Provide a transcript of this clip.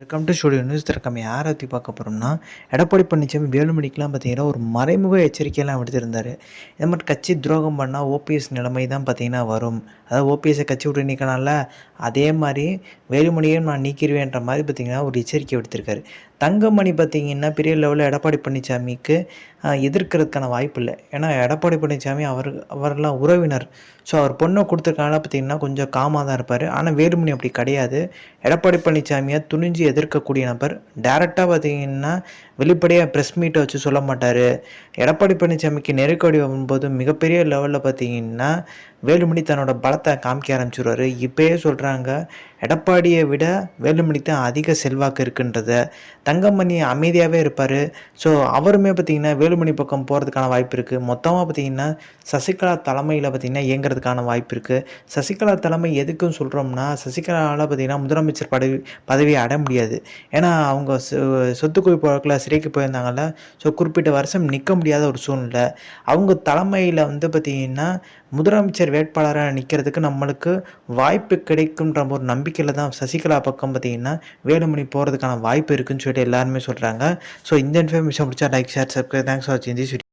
Welcome to studio news திறக்கம் யாரை பற்றி பார்க்க போகிறோம்னா எடப்பாடி பழனிசாமி வேலுமணிக்கெலாம் பார்த்தீங்கன்னா ஒரு மறைமுக எச்சரிக்கையெல்லாம் விடுத்திருந்தார் இந்த மாதிரி கட்சி துரோகம் பண்ணால் ஓபிஎஸ் நிலைமை தான் பார்த்தீங்கன்னா வரும். அதாவது ஓபிஎஸ்ஸை கட்சி விட்டு நீக்கனால அதே மாதிரி வேலுமணியையும் நான் நீக்கிடுவேன்ற மாதிரி பார்த்தீங்கன்னா ஒரு எச்சரிக்கை விடுத்திருக்காரு. தங்கமணி பார்த்தீங்கன்னா பெரிய லெவலில் எடப்பாடி பழனிசாமிக்கு எதிர்க்கிறதுக்கான வாய்ப்பு இல்லை. ஏன்னா எடப்பாடி பழனிசாமி அவர் அவரெல்லாம் உறவினர். ஸோ அவர் பொண்ணை கொடுத்துருக்கனால பார்த்தீங்கன்னா கொஞ்சம் காமாக தான் இருப்பார். ஆனால் வேலுமணி அப்படி கிடையாது. எடப்பாடி பழனிசாமியை துணிஞ்சு எதிர்க்கக்கூடிய நபர். டேரெக்டாக பார்த்தீங்கன்னா வெளிப்படையாக ப்ரெஸ் மீட்டை வச்சு சொல்ல மாட்டார். எடப்பாடி பழனிசாமிக்கு நெருக்கடி வரும்போது மிகப்பெரிய லெவலில் பார்த்தீங்கன்னா வேலுமணி தன்னோட பலத்தை காமிக்க ஆரம்பிச்சிடுவார் இப்போயே சொல்கிறாங்க எடப்பாடியை விட வேலுமணி தான் அதிக செல்வாக்கு இருக்குன்றத. தங்கமணி அமைதியாகவே இருப்பார். ஸோ அவருமே பார்த்தீங்கன்னா வேலுமணி பக்கம் போகிறதுக்கான வாய்ப்பு இருக்குது மொத்தமாக பார்த்தீங்கன்னா சசிகலா தலைமையில் பார்த்தீங்கன்னா இயங்குறதுக்கான வாய்ப்பு இருக்குது சசிகலா தலைமை எதுக்குன்னு சொல்கிறோம்னா சசிகலாவால் பார்த்தீங்கன்னா முதலமைச்சர் பதவி பதவியை அடைய முடியாது. ஏன்னா அவங்க சொ- சொத்து குவிப்பு சிறைக்கு போயிருந்தாங்கல்ல ஸோ குறிப்பிட்ட வருஷம் நிற்க முடியாத ஒரு சூழ்நிலை. அவங்க தலைமையில் வந்து பார்த்திங்கன்னா முதலமைச்சர் வேட்பாளராக நிற்கிறதுக்கு நம்மளுக்கு வாய்ப்பு கிடைக்குன்ற ஒரு நம்பிக்கையில் தான் சசிகலா பக்கம் பார்த்திங்கன்னா வேலுமணி போகிறதுக்கான வாய்ப்பு இருக்குன்னு சொல்லிட்டு எல்லாருமே சொல்கிறாங்க ஸோ இந்த இன்ஃபர்மேஷன் பிடிச்சா லைக் ஷேர் சப்ஸ்கிரைப் ਮੈਂ ਸਚਿਨ ਦੀ ਸ਼੍ਰੀ